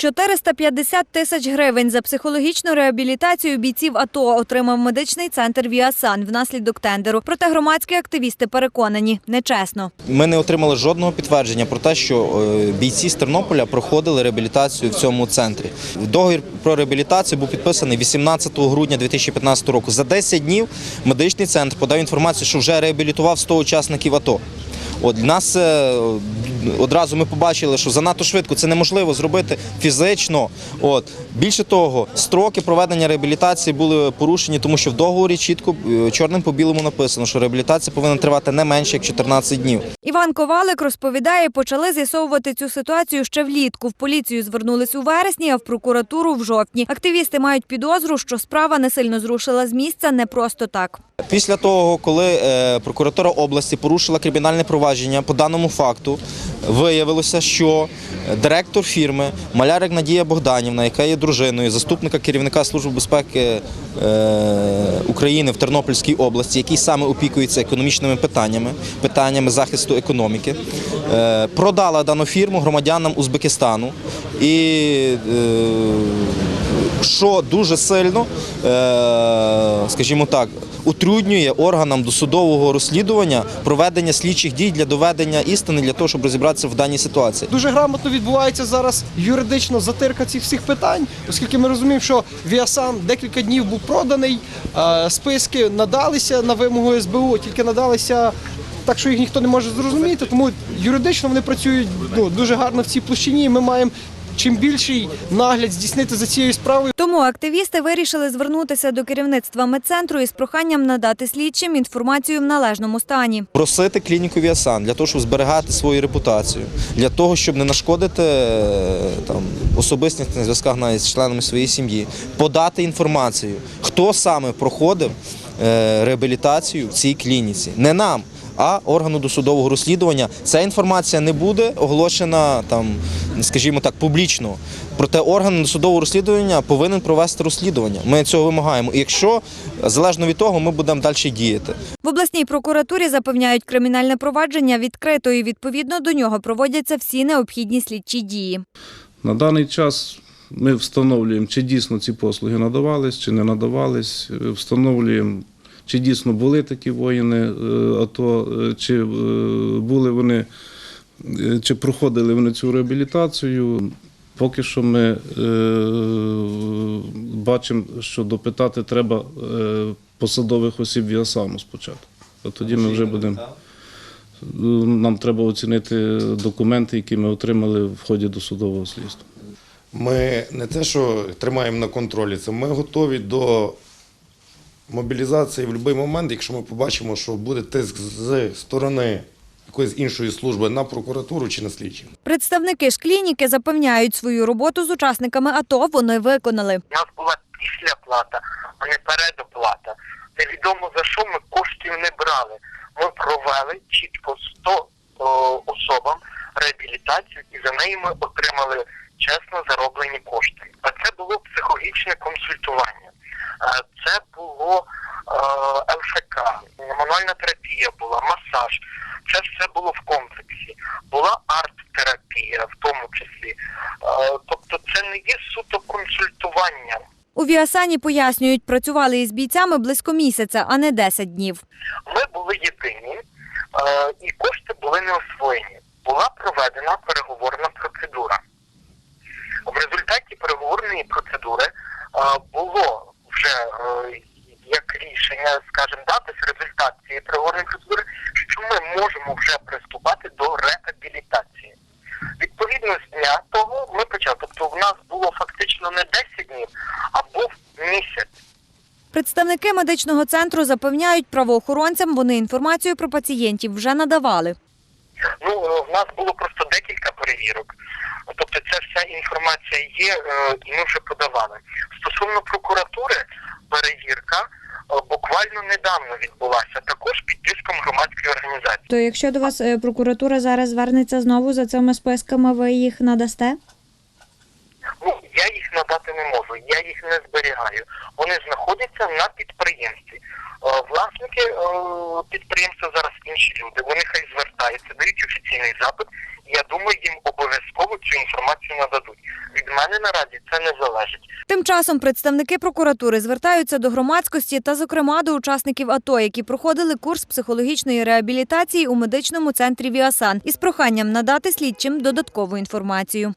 450 тисяч гривень за психологічну реабілітацію бійців АТО отримав медичний центр Віасан внаслідок тендеру. Проте громадські активісти переконані – нечесно. Ми не отримали жодного підтвердження про те, що е, бійці з Тернополя проходили реабілітацію в цьому центрі. Договір про реабілітацію був підписаний 18 грудня 2015 року. За 10 днів медичний центр подав інформацію, що вже реабілітував 100 учасників АТО. От нас е, одразу ми побачили, що занадто швидко це неможливо зробити фізично. От більше того, строки проведення реабілітації були порушені, тому що в договорі чітко е, чорним по білому написано, що реабілітація повинна тривати не менше як 14 днів. Іван Ковалик розповідає, почали з'ясовувати цю ситуацію ще влітку. В поліцію звернулись у вересні, а в прокуратуру в жовтні. Активісти мають підозру, що справа не сильно зрушила з місця не просто так. Після того, коли е, прокуратура області порушила кримінальне провадження по даному факту, виявилося, що директор фірми Малярик Надія Богданівна, яка є дружиною заступника керівника Служби безпеки е, України в Тернопільській області, який саме опікується економічними питаннями, питаннями захисту економіки, е, продала дану фірму громадянам Узбекистану. І е, що дуже сильно, е, скажімо так, утруднює органам досудового розслідування проведення слідчих дій для доведення істини для того, щоб розібратися в даній ситуації. Дуже грамотно відбувається зараз юридично затирка цих всіх питань, оскільки ми розуміємо, що Віасан декілька днів був проданий, е, списки надалися на вимогу СБУ, тільки надалися так, що їх ніхто не може зрозуміти. Тому юридично вони працюють ну, дуже гарно в цій площині. Ми маємо чим більший нагляд здійснити за цією справою. Тому активісти вирішили звернутися до керівництва медцентру із проханням надати слідчим інформацію в належному стані. Просити клініку Віасан для того, щоб зберегати свою репутацію, для того, щоб не нашкодити е, там особистість на зв'язках навіть з членами своєї сім'ї, подати інформацію, хто саме проходив е, реабілітацію в цій клініці. Не нам. А органу досудового розслідування ця інформація не буде оголошена там, скажімо так, публічно. Проте орган досудового розслідування повинен провести розслідування. Ми цього вимагаємо. І якщо залежно від того, ми будемо далі діяти. В обласній прокуратурі запевняють, кримінальне провадження відкрито і відповідно до нього проводяться всі необхідні слідчі дії. На даний час ми встановлюємо, чи дійсно ці послуги надавались, чи не надавались. Встановлюємо, чи дійсно були такі воїни е, АТО, е, чи е, були вони, чи проходили вони цю реабілітацію. Поки що ми бачимо, що допитати треба посадових осіб Віасаму спочатку. А тоді ми вже будемо. Нам треба оцінити документи, які ми отримали в ході досудового слідства. Ми не те, що тримаємо на контролі, це ми готові до мобілізації в будь-який момент, якщо ми побачимо, що буде тиск з сторони якоїсь іншої служби на прокуратуру чи на слідчих. Представники ж клініки запевняють, свою роботу з учасниками АТО вони виконали. У нас була післяплата, а не передоплата. Невідомо за що ми коштів не брали. Ми провели чітко 100 о, особам реабілітацію і за неї ми отримали чесно зароблені кошти. А це було психологічне консультування. А Це було е, ЛФК, мануальна терапія була, масаж. Це все було в комплексі. Була арт-терапія в тому числі. Е, Тобто це не є суто консультування. У Віасані пояснюють, працювали із бійцями близько місяця, а не 10 днів. Ми були єдині е, і кошти були не освоєні. Була проведена переговорна процедура. В результаті переговорної процедури е, було вже е, як рішення, скажімо, дати результат цієї переговорної процедури, що ми можемо вже приступати до реабілітації. Відповідно, з дня того ми почали. Тобто в нас було фактично не 10 днів, а був місяць. Представники медичного центру запевняють правоохоронцям, вони інформацію про пацієнтів вже надавали. Ну, е, в нас було просто декілька перевірок. Тобто ця вся інформація є, е, і ми вже подавали. Стосовно прокуратури, перевірка е, буквально недавно відбулася, також під тиском громадської організації. То якщо до вас е, прокуратура зараз звернеться знову за цими списками, ви їх надасте? Ну, я їх надати не можу, я їх не зберігаю. Вони знаходяться на підприємстві. Е, Власники підприємства зараз інші люди. Вони хай звертаються, офіційний запит, я думаю, їм обов'язково цю інформацію нададуть. Від мене наразі це не залежить. Тим часом представники прокуратури звертаються до громадськості та, зокрема, до учасників АТО, які проходили курс психологічної реабілітації у медичному центрі Віасан, із проханням надати слідчим додаткову інформацію.